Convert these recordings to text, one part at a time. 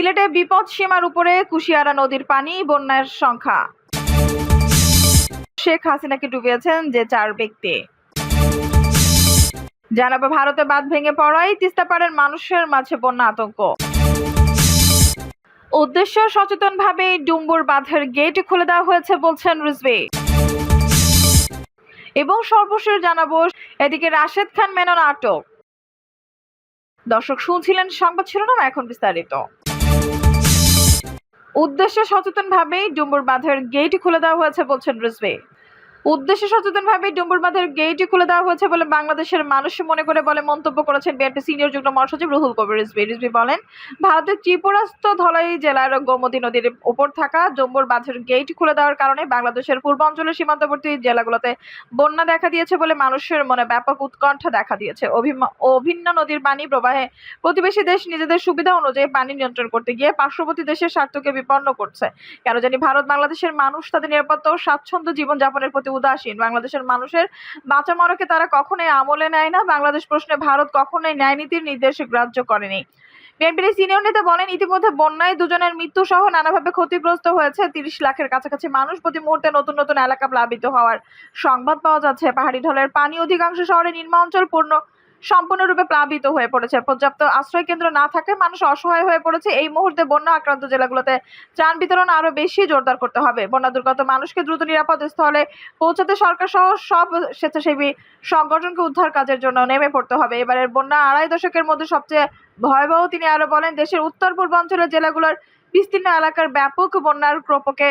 সিলেটে বিপদ সীমার উপরে কুশিয়ারা নদীর পানি, বন্যার সংখ্যা। শেখ হাসিনাকে ডুবিয়েছেন যে চার ব্যক্তি। জানাব, ভারতে বাঁধ ভেঙে পড়ায় তিস্তাপাড়ের মানুষের মাঝে বন্যা আতঙ্ক। উদ্দেশ্য সচেতনভাবে ডুম্বুর বাঁধের গেট খুলে দেওয়া হয়েছে, বলছেন রিজভি। এবং সর্বশেষ জানাব, এদিকে রাশেদ খান মেনন আটক। দর্শক, শুনছিলেন সংবাদ শিরোনাম, এখন বিস্তারিত। উদ্দেশ্য সচেতনভাবেই ডুম্বুর বাঁধের গেট খুলে দেওয়া হয়েছে বলছেন রিজভি। উদ্দেশ্য সচেতনভাবে ডুম্বুর বাঁধের গেট খুলে দেওয়া হয়েছে বলে বাংলাদেশের মানুষ মনে করে বলে মন্তব্য করেছেন বিএনপি সিনিয়র যুগ্ম মহাসচিব রুহুল কবির রিজভি। রিজভি বলেন, ভারতের ত্রিপুরাস্থ ধলাই জেলার গোমতী নদীর উপর থাকা ডুম্বুর বাঁধের গেট খুলে দেওয়ার কারণে বাংলাদেশের পূর্বাঞ্চলের সীমান্তবর্তী জেলাগুলোতে বন্যা দেখা দিয়েছে বলে মানুষের মনে ব্যাপক উৎকণ্ঠা দেখা দিয়েছে। অভিন্ন নদীর পানি প্রবাহে প্রতিবেশী দেশ নিজেদের সুবিধা অনুযায়ী পানি নিয়ন্ত্রণ করতে গিয়ে পার্শ্ববর্তী দেশের স্বার্থকে বিপন্ন করছে। কেন জানি ভারত বাংলাদেশের মানুষ তাদের নিরাপত্তা ও স্বাচ্ছন্দ্য জীবনযাপনের প্রতি উদাসীন। বাংলাদেশের মানুষের বাঁচা মরকে তারা কখনোই আমলে নেয় না। বাংলাদেশ প্রশ্নে ভারত কখনোই ন্যায় নীতির নির্দেশ গ্রাহ্য করেনি। বিএনপির সিনিয়র নেতা বলেন, ইতিমধ্যে বন্যায় দুজনের মৃত্যু সহ নানাভাবে ক্ষতিগ্রস্ত হয়েছে তিরিশ লাখের কাছাকাছি মানুষ প্রতি মুহূর্তে নতুন নতুন এলাকা প্লাবিত হওয়ার সংবাদ পাওয়া যাচ্ছে। পাহাড়ি ঢলের পানি অধিকাংশ শহরে নিম্ন অঞ্চল পূর্ণ সম্পূর্ণরূপে প্লাবিত হয়ে পড়েছে। পর্যাপ্ত আশ্রয় কেন্দ্র না থাকায় মানুষ অসহায় হয়ে পড়েছে। এই মুহূর্তে বন্যা আক্রান্ত জেলাগুলোতে ত্রাণ বিতরণ আরও বেশি জোরদার করতে হবে। বন্যা দুর্গত মানুষকে দ্রুত নিরাপদ স্থলে পৌঁছাতে সরকার সহ সব স্বেচ্ছাসেবী সংগঠনকে উদ্ধার কাজের জন্য নেমে পড়তে হবে। এবারের বন্যা আড়াই দশকের মধ্যে সবচেয়ে ভয়াবহ তিনি আরও বলেন, দেশের উত্তর পূর্বাঞ্চলের জেলাগুলোর বিস্তীর্ণ এলাকার ব্যাপক বন্যার প্রকোপে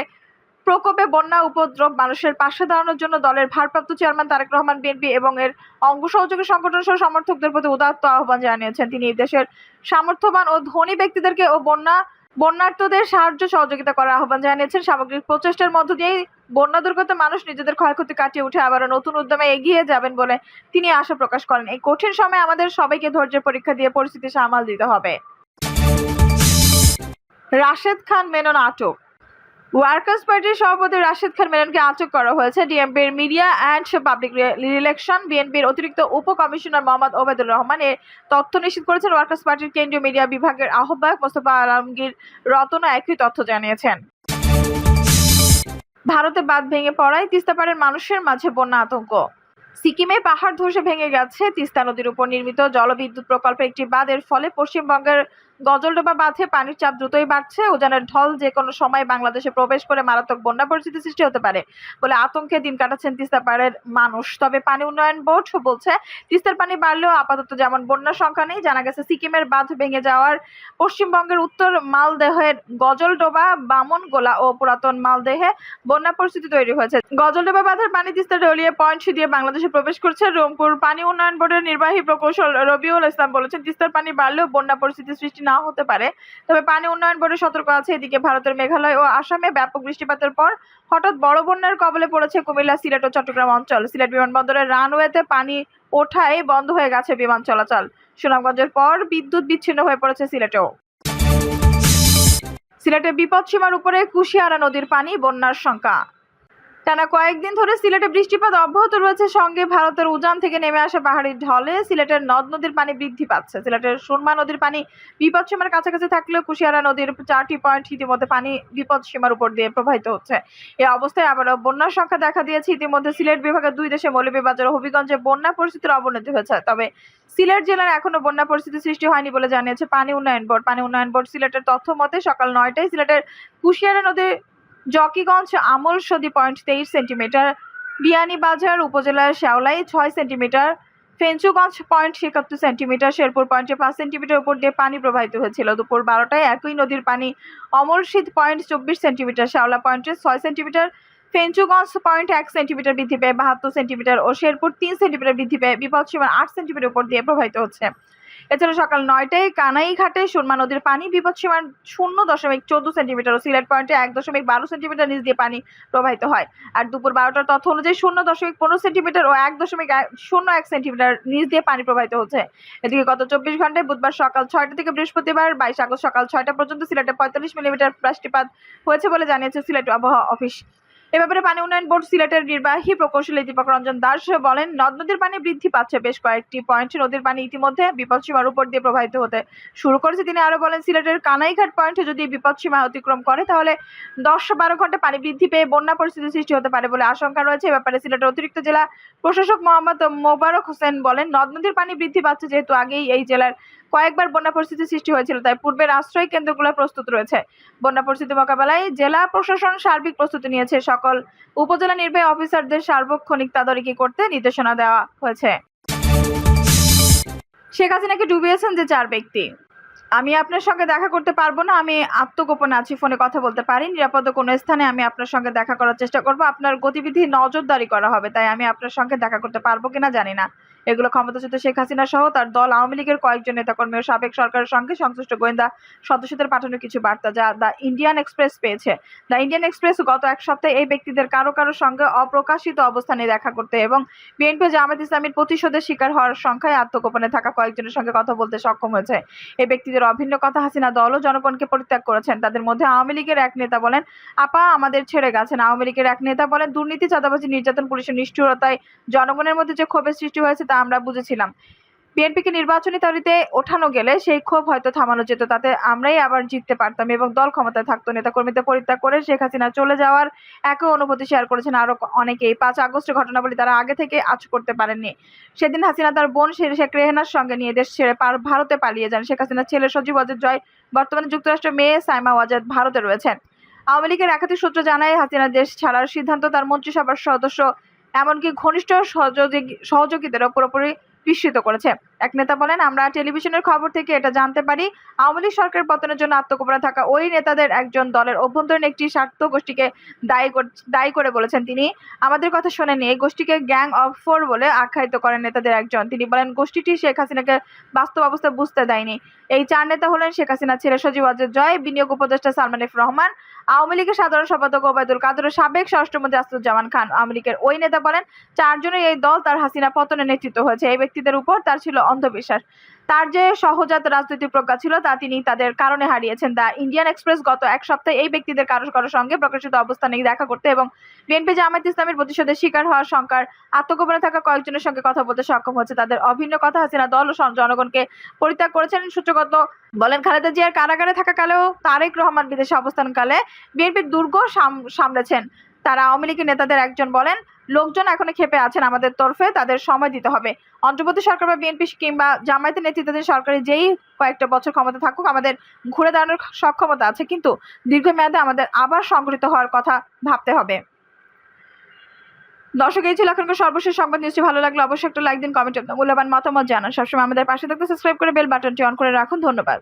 প্রকোপে বন্যা উপদ্রব মানুষের পাশে দাঁড়ানোর জন্য দলের ভারপ্রাপ্ত চেয়ারম্যান তারেক রহমান বিএনপি এবং এর অঙ্গ সহযোগী সংগঠন সহ সমর্থকদের প্রতি উদাত্ত আহ্বান জানিয়েছেন। তিনি দেশের সামর্থ্যবান ও ধনী ব্যক্তিদেরকে ও বন্যা বন্যার্থদের সাহায্য সহযোগিতা করার আহ্বান জানিয়েছেন। সামগ্রিক প্রচেষ্টার মধ্য দিয়েই বন্যা দুর্গত মানুষ নিজেদের ক্ষয়ক্ষতি কাটিয়ে উঠে আবারও নতুন উদ্যমে এগিয়ে যাবেন বলে তিনি আশা প্রকাশ করেন। এই কঠিন সময়ে আমাদের সবাইকে ধৈর্যের পরীক্ষা দিয়ে পরিস্থিতি সামাল দিতে হবে। রাশেদ খান, মেনন আটক। ওয়ার্কার্স পার্টির সভাপতি রাশেদ খান মেননকে আটক করা হয়েছে। ডিএমপির মিডিয়া অ্যান্ড পাবলিক রিলেকশন বিএনপির অতিরিক্ত উপ কমিশনার মোহাম্মদ ওবেদুর রহমান এর তথ্য নিশ্চিত করেছেন। ওয়ার্কার্স পার্টির কেন্দ্রীয় মিডিয়া বিভাগের আহ্বায়ক মোস্তফা আলমগীর রতন একই তথ্য জানিয়েছেন। ভারতে বাঁধ ভেঙে পড়ায় তিস্তাপাড়ের মানুষের মাঝে বন্যা আতঙ্ক। সিকিমে পাহাড় ধসে ভেঙে গেছে তিস্তা নদীর উপর নির্মিত জলবিদ্যুৎ প্রকল্পের একটি বাঁধের ফলে পশ্চিমবঙ্গের গজলডোবা বাঁধে পানির চাপ দ্রুতই বাড়ছে। উজানের ঢল যে কোনো সময় বাংলাদেশে প্রবেশ করে মারাত্মক বন্যা পরিস্থিতি সৃষ্টি হতে পারে বলে আতঙ্কে দিন কাটাচ্ছেন তিস্তা পাড়ের মানুষ। তবে পানি উন্নয়ন বোর্ড বলছে, তিস্তার পানি বাড়লেও আপাতত যেমন বন্যার সংখ্যা নেই, জানা গেছে সিকিমের বাঁধ ভেঙে যাওয়ার পশ্চিমবঙ্গের উত্তর মালদেহের গজলডোবা, বামনগোলা ও পুরাতন মালদেহে বন্যা পরিস্থিতি তৈরি হয়েছে। গজলডোবা বাঁধের পানি তিস্তা ডলিয়ে পয়েন্ট দিয়ে বাংলাদেশে প্রবেশ করছে। রংপুর পানি উন্নয়ন বোর্ডের নির্বাহী প্রকৌশল রবিউল ইসলাম বলেছেন, তিস্তার পানি বাড়লেও বন্যা পরিস্থিতি সৃষ্টি না হতে পারে। তবে পানি উন্নয়ন বোর্ডের সতর্ক আছে। এদিকে ভারতের মেঘালয় ও আসামে ব্যাপক বৃষ্টিপাতের পর হঠাৎ বড় বন্যার কবলে পড়েছে কুমিল্লা, সিলেট ও চট্টগ্রাম অঞ্চল। সিলেট বিমানবন্দরের রানওয়েতে পানি ওঠায় বন্ধ হয়ে গেছে বিমান চলাচল। সুনামগঞ্জের পর বিদ্যুৎ বিচ্ছিন্ন হয়ে পড়েছে সিলেটেও। সিলেটে বিপদ সীমার উপরে কুশিয়ারা নদীর পানি বন্যার শঙ্কা। টানা কয়েকদিন ধরে সিলেটে বৃষ্টিপাত অব্যাহত রয়েছে। সঙ্গে ভারতের উজান থেকে নেমে আসা পাহাড়ি ঢলে সিলেটের নদ নদীর পানি বৃদ্ধি পাচ্ছে। সিলেটের সুরমা নদীর পানি বিপদ সীমার কাছাকাছি থাকলেও কুশিয়ারা নদীর চারটি পয়েন্ট ইতিমধ্যে পানি বিপদ সীমার উপর দিয়ে প্রবাহিত হচ্ছে। এই অবস্থায় আবারও বন্যার সংখ্যা দেখা দিয়েছে। ইতিমধ্যে সিলেট বিভাগের দুই দেশে মৌলভীবাজার ও হবিগঞ্জে বন্যা পরিস্থিতির অবনতি হয়েছে। তবে সিলেট জেলার এখনও বন্যা পরিস্থিতি সৃষ্টি হয়নি বলে জানিয়েছে পানি উন্নয়ন বোর্ড। পানি উন্নয়ন বোর্ড সিলেটের তথ্য মতে সকাল নয়টায় সিলেটের কুশিয়ারা নদীর জকিগঞ্জ আমল সদি পয়েন্ট তেইশ সেন্টিমিটার বিয়ানীবাজার উপজেলার শেওলাই ছয় সেন্টিমিটার ফেঞ্চুগঞ্জ পয়েন্ট একাত্তর সেন্টিমিটার শেরপুর পয়েন্টে পাঁচ সেন্টিমিটার উপর দিয়ে পানি প্রবাহিত হয়েছিল। দুপুর বারোটায় একই নদীর পানি অমরশীত পয়েন্ট চব্বিশ সেন্টিমিটার শেওলা পয়েন্টে ছয় সেন্টিমিটার ফেঞ্চুগঞ্জ পয়েন্ট এক সেন্টিমিটার বৃদ্ধি পেয়ে বাহাত্তর সেন্টিমিটার ও শেরপুর তিন সেন্টিমিটার বৃদ্ধি পেয়ে বিপদ সীমার আট সেন্টিমিটার উপর দিয়ে প্রবাহিত হচ্ছে। এছাড়া সকাল নয়টায় কানাইঘাটে সুরমা নদীর পানি বিপদ বিপদসীমার শূন্য দশমিক চোদ্দ সেন্টিমিটার ও সিলেট পয়েন্টে এক দশমিক বারো সেন্টিমিটার নিচ দিয়ে পানি প্রবাহিত হয়। আর দুপুর বারোটার তথ্য অনুযায়ী শূন্য দশমিক পনেরো সেন্টিমিটার ও এক দশমিক শূন্য এক সেন্টিমিটার নিচ দিয়ে পানি প্রবাহিত হচ্ছে। এদিকে গত চব্বিশ ঘন্টায় বুধবার সকাল ছয়টা থেকে বৃহস্পতিবার বাইশ আগস্ট সকাল ছয়টা পর্যন্ত সিলেটে পঁয়তাল্লিশ মিলিমিটার বৃষ্টিপাত হয়েছে বলে জানিয়েছে সিলেট আবহাওয়া অফিস। এ ব্যাপারে পানি উন্নয়ন বোর্ড সিলেটের নির্বাহী প্রকৌশলী দীপক রঞ্জন দাস বলেন, নদ নদীর পানি বৃদ্ধি পাচ্ছে বেশ কয়েকটি পয়েন্টে। নদীর পানি ইতিমধ্যে বিপদসীমার উপর দিয়ে প্রবাহিত হতে শুরু করেছে। তিনি আরও বলেন, সিলেটের কানাইঘাট পয়েন্টে যদি বিপদসীমা অতিক্রম করে, তাহলে দশ বারো ঘণ্টা পানি বৃদ্ধি পেয়ে বন্যা পরিস্থিতি সৃষ্টি হতে পারে বলে আশঙ্কা রয়েছে। এ ব্যাপারে সিলেটের অতিরিক্ত জেলা প্রশাসক মোহাম্মদ মোবারক হোসেন বলেন, নদ নদীর পানি বৃদ্ধি পাচ্ছে যেহেতু আগেই এই জেলার কয়েকবার বন্যা পরিস্থিতি সৃষ্টি হয়েছিল, তাই পূর্বের আশ্রয় কেন্দ্রগুলো প্রস্তুত রয়েছে। বন্যা পরিস্থিতি মোকাবেলায় জেলা প্রশাসন সার্বিক প্রস্তুতি নিয়েছে। সকল উপজেলা নির্বাহী অফিসারদের সার্বক্ষণিক তদারকি করতে নির্দেশনা দেওয়া হয়েছে। শেখ হাসিনাকে ডুবিয়েছেন যে চার ব্যক্তি। আমি আপনার সঙ্গে দেখা করতে পারব না, আমি আত্মগোপনে আছি, ফোনে কথা বলতে পারি, নিরাপদ কোনো স্থানে আমি আপনার সঙ্গে দেখা করার চেষ্টা করব। আপনার গতিবিধি নজরদারি করা হবে, তাই আমি আপনার সঙ্গে দেখা করতে পারব কিনা জানি না। এগুলো ক্ষমতাচ্যুত শেখ হাসিনা সহ তার দল, আওয়ামী লীগের কয়েকজন নেতাকর্মী ও সাবেক সরকারের সঙ্গে সংশ্লিষ্ট গোয়েন্দা সদস্যদের পাঠানো কিছু বার্তা যা দ্য ইন্ডিয়ান এক্সপ্রেস পেয়েছে। দ্য ইন্ডিয়ান এক্সপ্রেস গত এক সপ্তাহে এই ব্যক্তিদের কারও কারও সঙ্গে অপ্রকাশিত অবস্থানে দেখা করতে এবং বিএনপি জামাত ইসলামীর প্রতিশোধের শিকার হওয়ার সংখ্যায় আত্মগোপনে থাকা কয়েকজনের সঙ্গে কথা বলতে সক্ষম হয়েছে। এই ব্যক্তিদের অভিন্ন কথা হাসিনা দল ও জনগণকে পরিত্যাগ করেছেন। তাদের মধ্যে আওয়ামী লীগের এক নেতা বলেন, আপা, আমাদের ছেড়ে গেছেন। আওয়ামী লীগের এক নেতা বলেন, দুর্নীতি, চাঁদাবাজি, নির্যাতন, পুলিশের নিষ্ঠুরতায় জনগণের মধ্যে যে ক্ষোভের সৃষ্টি হয়েছে তা আমরা বুঝেছিলাম। বিএনপিকে নির্বাচনী তরিতে ওঠানো গেলে সেই ক্ষোভ হয়তো থামানো যেত, তাতে আমরাই আবার জিততে পারতাম এবং দল ক্ষমতায় থাকতো, নেতাকর্মীদের পরিত্যাগ করে শেখ হাসিনা চলে যাওয়ার একই অনুভূতি শেয়ার করেছেন আরও অনেকেই। পাঁচ আগস্টের ঘটনাবলী তারা আগে থেকে আজ করতে পারেননি। সেদিন হাসিনা তার বোন শেখ রেহেনার সঙ্গে নিয়ে দেশ ছেড়ে ভারতে পালিয়ে যান। শেখ হাসিনার ছেলে সজীব অজিত জয় বর্তমানে যুক্তরাষ্ট্রের মেয়ে সাইমা ওয়াজাদ ভারতে রয়েছেন। আওয়ামী লীগের একাধিক সূত্র জানায়, হাসিনা দেশ ছাড়ার সিদ্ধান্ত তার মন্ত্রিসভার সদস্য এমনকি ঘনিষ্ঠ সহযোগী সহযোগীদের পুরোপুরি বিস্মিত করেছে। এক নেতা বলেন, আমরা টেলিভিশনের খবর থেকে এটা জানতে পারি। আওয়ামী লীগ সরকার পতনের জন্য আত্মগোপনে থাকা ওই নেতাদের একজন দলের অভ্যন্তরীণ একটি স্বার্থ গোষ্ঠীকে দায়ী দায়ী করে বলেছেন তিনি। আমাদের কথা শোনেনি এই গোষ্ঠীকে গ্যাং অফ ফোর বলে আখ্যায়িত করেন নেতাদের একজন। তিনি বলেন, গোষ্ঠীটি শেখ হাসিনাকে বাস্তব অবস্থা বুঝতে দেয়নি। এই চার নেতা হলেন শেখ হাসিনা ছেলে সজীব অজয় জয়, বিনিয়োগ উপদেষ্টা সালমান এফ রহমান, আওয়ামী লীগের সাধারণ সম্পাদক ওবায়দুল কাদের সাবেক স্বরাষ্ট্রমন্ত্রী আসাদুজ্জামান খান। আওয়ামী লীগের ওই নেতা বলেন চারজনের এই দল তার হাসিনা পতনে নেতৃত্ব হয়েছে। এই ব্যক্তিদের উপর তার ছিল অন্ধবিশ্বাস। তার যে সহজাত রাজনৈতিক প্রজ্ঞা ছিল, তা তিনি তাদের কারণে হারিয়েছেন। দ্য ইন্ডিয়ান এক্সপ্রেস গত এক সপ্তাহে এই ব্যক্তিদের কারও কারও সঙ্গে প্রকাশিত অবস্থানে দেখা করতে এবং বিএনপি জামায়াত ইসলামের প্রতিশোধের শিকার হওয়ার শঙ্কার আত্মগোপনে থাকা কয়েকজনের সঙ্গে কথা বলতে সক্ষম হচ্ছে তাদের অভিন্ন কথা হাসিনা দল ও জনগণকে পরিত্যাগ করেছেন। সূত্রগত বলেন খালেদা জিয়ার কারাগারে থাকাকালেও তারেক রহমান বিদেশে অবস্থানকালে বিএনপির দুর্গ সাম- সামলেছেন। তারা আওয়ামী লীগের নেতাদের একজন বলেন লোকজন এখনও ক্ষেপে আছেন আমাদের তরফে, তাদের সময় দিতে হবে। অন্তর্বর্তী সরকার বা বিএনপি কিংবা জামায়াতের নেতৃত্বাধীন সরকারের যেই কয়েকটা বছর ক্ষমতা থাকুক, আমাদের ঘুরে দাঁড়ানোর সক্ষমতা আছে, কিন্তু দীর্ঘমেয়াদে আমাদের আবার সংগঠিত হওয়ার কথা ভাবতে হবে। দর্শক, এই ছিল এখনকার সর্বশেষ সংবাদ। নিউজটি ভালো লাগলে অবশ্যই একটা লাইক দিন কমেন্ট মূল্যবান মতামত জানান। সবসময় আমাদের পাশে থাকতে সাবস্ক্রাইব করে বেল বাটনটি অন করে রাখুন। ধন্যবাদ।